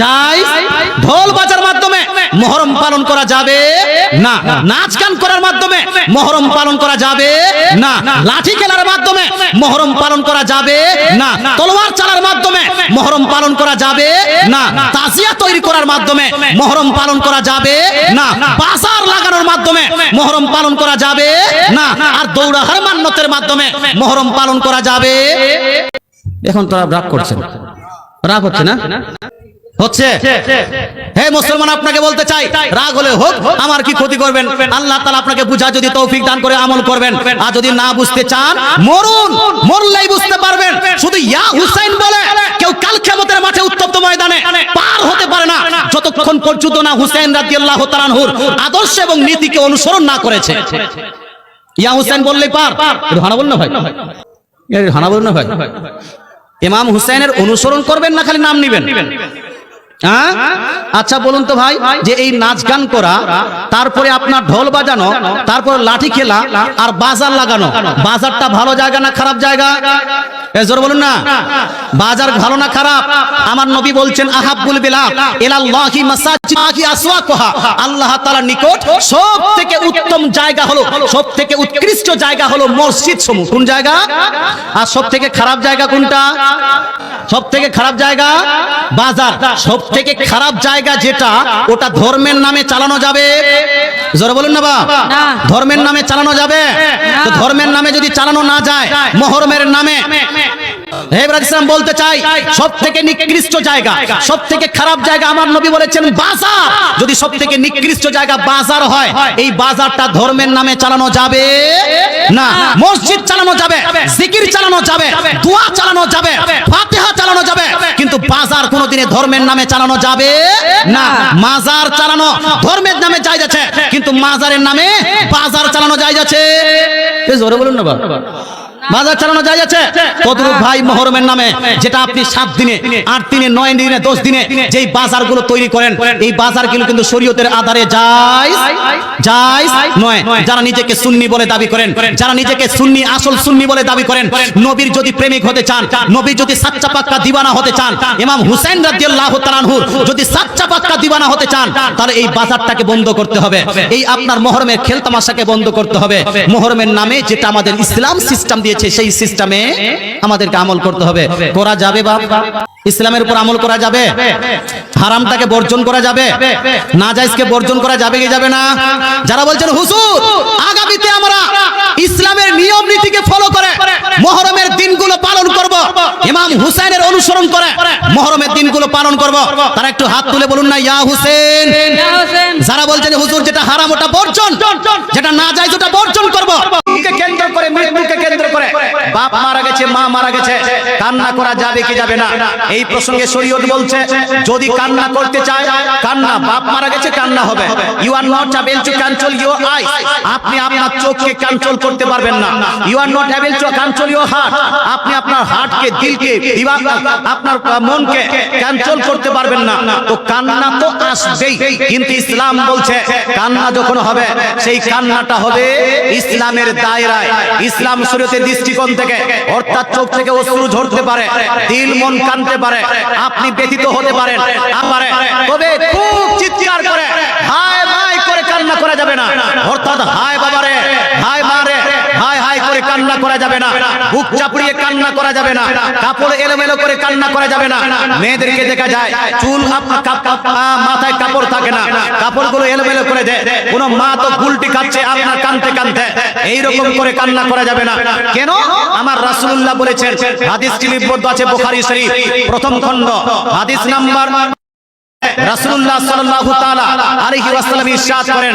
যাই, ঢোল বাজার মাধ্যমে মহরম পালন করা যাবে। না, নাচ গান করার মাধ্যমে মহরম পালন করা যাবে। না, লাঠি খেলার মাধ্যমে মহরম পালন করা যাবে। না, তলোয়ার চালার মাধ্যমে মহরম পালন করা যাবে। না, তাজিয়া তৈরি করার মাধ্যমে মহরম পালন করা যাবে। না, বাজার লাগানোর মাধ্যমে মহরম পালন করা যাবে। না, আর দৌড়াহার মান্যতের মাধ্যমে মহরম পালন করা যাবে। এখন তোরা রাগ করছেন রাগ হচ্ছে না? হচ্ছে? হে মুসলমান আপনাকে বলতে চাই রাগ হলে হোক আমার কি ক্ষতি করবেন? আল্লাহ তাআলা আপনাকে বুঝা যদি তৌফিক দান করে আমল করবেন। আর যদি না বুঝতে চান মরুন। মরলেই বুঝতে পারবেন। শুধু ইয়া হুসাইন বলে কেউ কাল কিয়ামতের মাঠে উত্তপ্ত ময়দানে পার হতে পারে না। যতক্ষণ পর্যন্ত না হুসাইন রাদিয়াল্লাহু তাআলা আনহুর আদর্শ এবং নীতিকে অনুসরণ না করেছে। ইয়া হুসাইন বললেই পার। হানা বল না ভাই। হানা বল না ভাই। ইমাম হুসাইনের অনুসরণ করবেন না খালি নাম নিবেন। আচ্ছা বলুন তো ভাই, যে এই নাচ গান করা, তারপরে আপনার ঢোল বাজানো, তারপর লাঠি খেলা আর বাজার লাগানো। বাজারটা ভালো জায়গা না খারাপ জায়গা? জোর বলুন না। বাজার ভালো না খারাপ? আমার নবী বলছেন আহাবুল বিলাল ইলাল্লাহি মাসাজিদি আসওয়াকুহা। আল্লাহ তাআলার নিকট সব থেকে উত্তম জায়গা হলো সব থেকে উৎকৃষ্ট জায়গা হলো মসজিদ সমূহ কোন জায়গা? আর সব থেকে খারাপ জায়গা কোনটা? সব থেকে খারাপ জায়গা? বাজার। সব থেকে খারাপ জায়গা যেটা, ওটা ধর্মের নামে চালানো যাবে। জোরে বলুন না বা ধর্মের নামে চালানো যাবে? তো ধর্মের নামে যদি চালানো না যায় মহরমের নামে। হে ইব্রাহিম ইসলাম বলতে চাই সব থেকে নিকৃষ্ট জায়গা সব থেকে খারাপ জায়গা আমার নবী বলেছেন বাজার। যদি সব থেকে নিকৃষ্ট জায়গা বাজার হয় এই বাজারটা ধর্মের নামে চালানো যাবে? না। মসজিদ চালানো যাবে জিকির চালানো যাবে দোয়া চালানো যাবে ফাতিহা চালানো যাবে কিন্তু বাজার কোনোদিনে ধর্মের নামে চালানো যাবে না। মাজার চালানো ধর্মের নামে যায় যাচ্ছে কিন্তু মাজারের নামে বাজার চালানো যায় যাচ্ছে। জোরে বলুন না বাবা বাজার চালানো যায় যাচ্ছে। তদরূপ ভাই মহরমের নামে যেটা আপনি সাত দিনে আট দিনে নয় দিনে দশ দিনে যেই বাজারগুলো তৈরি করেন এই বাজারগুলো কিন্তু শরীয়তের আধারে যায় যায় নয়। যারা নিজেকে সুন্নি বলে দাবি করেন যারা নিজেকে সুন্নি আসল সুন্নি বলে দাবি করেন নবীর যদি প্রেমিক হতে চান নবীর যদি সাচ্চা পাক্কা দিবানা হতে চান ইমাম হুসাইন রাদিয়াল্লাহু তাআলাহুর যদি সাচ্চা পাক্কা দিবানা হতে চান তাহলে এই বাজারটাকে বন্ধ করতে হবে। এই আপনার মহরমের খেলতামাশাকে বন্ধ করতে হবে। মহরমের নামে যেটা আমাদের ইসলাম সিস্টেম দিয়েছে সেই সিস্টেমে আমাদেরকে আমল করতে হবে। করা যাবে বাপ। ইসলামের উপর আমল করা যাবে। হারামটাকে বর্জন করা যাবে। নাজাইজকে বর্জন করা যাবে কি যাবে না? যারা বলছেন হুজুর আগামীতে আমরা ইসলামের নিয়ম নীতিকে ফলো করে মহরমের দিনগুলো পালন করব। ইমাম হুসাইনের অনুসরণ করে মহরমের দিনগুলো পালন করব। তারা একটু হাত তুলে বলুন না ইয়া হুসেন। যারা বলছেন হুজুর যেটা হারাম ওটা বর্জন। যেটা না যায় ওটা বর্জন করব। বাপ মারা গেছে, মা মারা গেছে, কান্না করা যাবে কি যাবে না? এই প্রসঙ্গে শরীয়ত বলছে, যদি কান্না করতে চায়, কান্না, বাপ মারা গেছে, কান্না হবে। You are not able to control your eyes আপনি আপনার চোখকে কন্ট্রোল করতে পারবেন না। You are not able to control your heart আপনি আপনার হার্টকে দিলকে বিভাগ আপনার মনকে কন্ট্রোল করতে পারবেন না। তো কান্না তো আসবেই। কিন্তু ইসলাম বলছে, কান্না যখন হবে, সেই কান্নাটা হবে ইসলামের দায়রায়। ইসলাম শরীয়তের দৃষ্টিকোণ থেকে অর্থাৎ চোখ থেকে অশ্রু ঝরতে পারে, দিল মন কানতে পারে, আপনি ব্যথিত হতে পারেন পারে। তবে খুব চিৎকার করে হায় ভাই করে কান্না করা যাবে না। অর্থাৎ হায় বাবারে হায় মারে হায় হায় করে কান্না করা যাবে না। বুক চাপড়িয়ে কান্না করা যাবে না। কাপড় এলোমেলো করে কান্না করা যাবে না। মেয়েদেরকে দেখা যায়, চুল মাথায় কাপড় থাকে না। কাপড়গুলো এলোমেলো করে দেয়। কোন মা তো গুলটি খাচ্ছে আপনার কানতে কানতে। এইরকম করে কান্না করা যাবে না। কেন? আমার রাসূলুল্লাহ বলেছেন হাদিসটি লিপিবদ্ধ আছে বুখারী শরীফ, প্রথম খণ্ড। হাদিস নাম্বার রাসূলুল্লাহ সাল্লাল্লাহু তাআলা আলাইহি ওয়াসাল্লাম ইরশাদ করেন,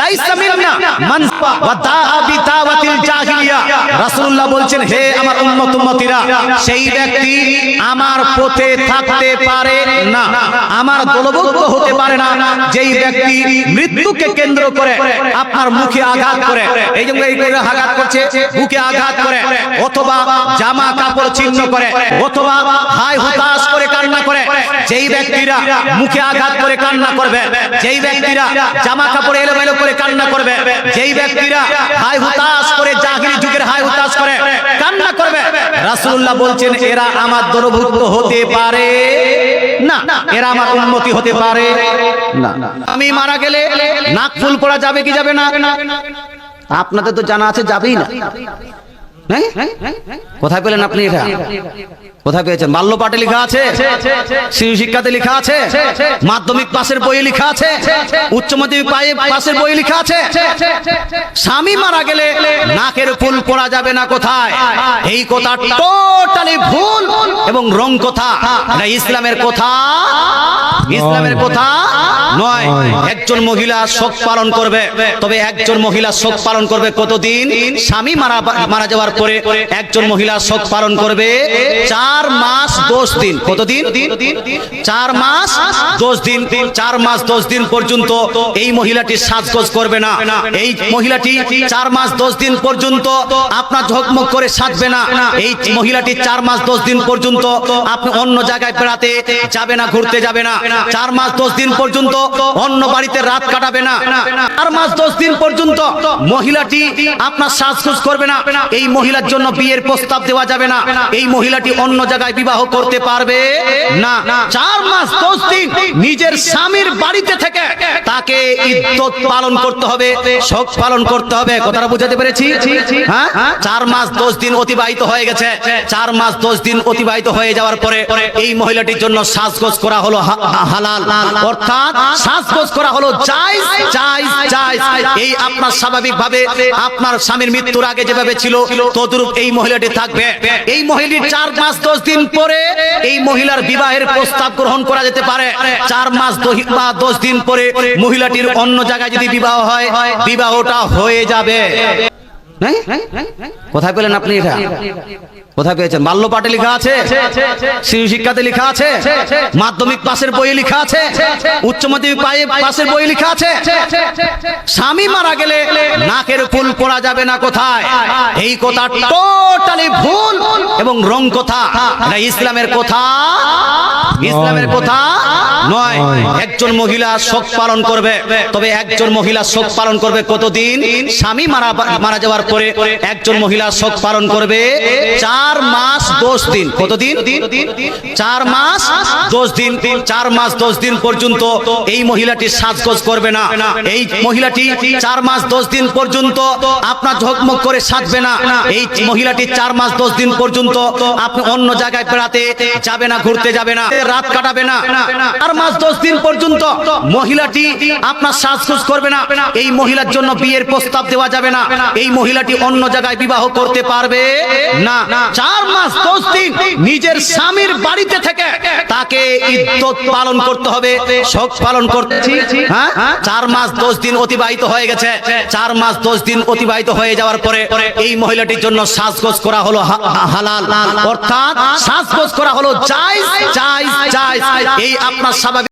লাইসা মিন্না মান ওয়াদাআ বিতাওয়াতিল জাহিলিয়া। রাসূলুল্লাহ বলছেন, হে আমার উম্মত উম্মতিরা, সেই ব্যক্তি আমার পথে থাকতে পারে না, আমার দলভুক্ত হতে পারে না। যেই ব্যক্তি মৃত্যুকে কেন্দ্র করে আপনার মুখে আঘাত করে, এই এই করে আঘাত করছে, বুকে আঘাত করে, অথবা জামা কাপড় ছিন্ন করে, অথবা হাই হুতাশ করে কান্না করে যেই ব্যক্তিরা মুখে আঘাত করে কান্না করবে, যেই ব্যক্তিরা জামা কাপড় এলোমেলো করে কান্না করবে, যেই ব্যক্তিরা হাই হুতাশ করে জাহিরি যুগের হাই হুতাশ করে কান্না করবে, রাসূলুল্লাহ বলছেন, এরা আমার দরভুক্ত হতে পারে না, এরা আমার উন্নতি হতে পারে না আমি মারা গেলে নাক ফুল পড়া যাবে কি যাবে না আপনাদের তো জানা আছে যাবেই না? কোথায় পেলেন আপনি এটা? কোথায় পেয়েছেন? বাল্য পাটে লেখা আছে শিশু শিক্ষাতে লেখা আছে মাধ্যমিক পাশের বই লেখা আছে উচ্চ মাধ্যমিক পাশের বই লেখা আছে। স্বামী মারা গেলে নাকের ফুল পড়া যাবে না কোথায়? এই কথা টোটালি ভুল এবং রং কথা। এটা ইসলামের কথা। ইসলামের কথা নয়। একজন মহিলা শোক পালন করবে। তবে একজন মহিলা শোক পালন করবে কতদিন? স্বামী মারা মারা যাওয়ার পরে একজন মহিলা শোক পালন করবে চার মাস দশ দিন। কতদিন? চার মাস দশ দিন। চার মাস দশ দিন পর্যন্ত এই মহিলাটি সাজগোজ করবে না। এই মহিলাটি চার মাস দশ দিন পর্যন্ত আপনার ঝকমক করে সাজবে না। এই মহিলাটি চার মাস দশ দিন পর্যন্ত আপনি অন্য জায়গায় বেড়াতে যাবে না, ঘুরতে যাবে না। চার মাস দশ দিন পর্যন্ত অন্য বাড়িতে রাত কাটাবে না। চার মাস দশ দিন পর্যন্ত মহিলাটি আপনার সাজগোজ করবে না। এই মহিলার জন্য বিয়ের প্রস্তাব দেওয়া যাবে না। এই মহিলাটি অন্য জায়গায় বিবাহ করতে পারবে না। চার মাস দশ দিন নিজের স্বামীর বাড়িতে থেকে তাকে ইদ্যত পালন করতে হবে, শোক পালন করতে হবে। কথাটা বুঝাতে পেরেছি? হ্যাঁ? চার মাস দশ দিন অতিবাহিত হয়ে গেছে। চার মাস দশ দিন অতিবাহিত হয়ে যাওয়ার পরে এই মহিলাটির জন্য করা হলো হালাল। অর্থাৎ করা হলো এই আপনার আপনার স্বামীর মৃত্যুর আগে যেভাবে ছিল, তদ্রূপ এই মহিলাটি থাকবে। এই মহিলাটির চার মাস দশ দিন পরে এই মহিলার বিবাহের প্রস্তাব গ্রহণ করা যেতে পারে। চার মাস বা দশ দিন পরে মহিলাটির অন্য জায়গায় যদি বিবাহ হয়, বিবাহটা হয়ে যাবে? কোথায় পেলেন আপনি এটা? কোথায় পেয়েছেন? বাল্য পাঠে লেখা আছে শিশু শিক্ষাতে লেখা আছে, মাধ্যমিক পাশের বই লেখা আছে, উচ্চ মাধ্যমিক পাশের বই লেখা আছে। স্বামী মারা গেলে নাকের ফুল পড়া যাবে না কোথায়? এই কথা টোটালি ভুল এবং রং কথা। এটা ইসলামের কথা? ইসলামের কথা? নয় একজন মহিলা শোক পালন করবে তবে একজন মহিলা শোক পালন করবে কতদিন? স্বামী মারা মারা যাওয়ার পরে একজন মহিলা শোক পালন করবে চার মাস দশ দিন। কতদিন? চার মাস দশ দিন। চার মাস দশ দিন পর্যন্ত এই মহিলাটি সাজগোজ করবে না। এই মহিলাটি চার মাস দশ দিন পর্যন্ত আপনার ঝকমক করে সাজবে না। এই মহিলাটি চার মাস দশ দিন পর্যন্ত আপনি অন্য জায়গায় বেড়াতে যাবে না ঘুরতে যাবে না রাত কাটাবে না। চার মাস, দশ দিন পর্যন্ত মহিলাটি আপনার সাজগোজ করবে না। এই মহিলার জন্য বিয়ের প্রস্তাব দেওয়া যাবে না। এই মহিলাটি অন্য জায়গায় বিবাহ করতে পারবে না। চার মাস, দশ দিন নিজের স্বামীর বাড়িতে থেকে তাকে ইদ্যত পালন করতে হবে, শোক পালন করতে হ্যাঁ? চার মাস, দশ দিন অতিবাহিত হয়ে গেছে। চার মাস, দশ দিন অতিবাহিত হয়ে যাওয়ার পরে এই মহিলাটির জন্য সাজগোজ করা হলো হালাল। অর্থাৎ সাজগোজ করা হলো জায়েজ জায়েজ জায়েজ। এই আপনার স্বাভাবিক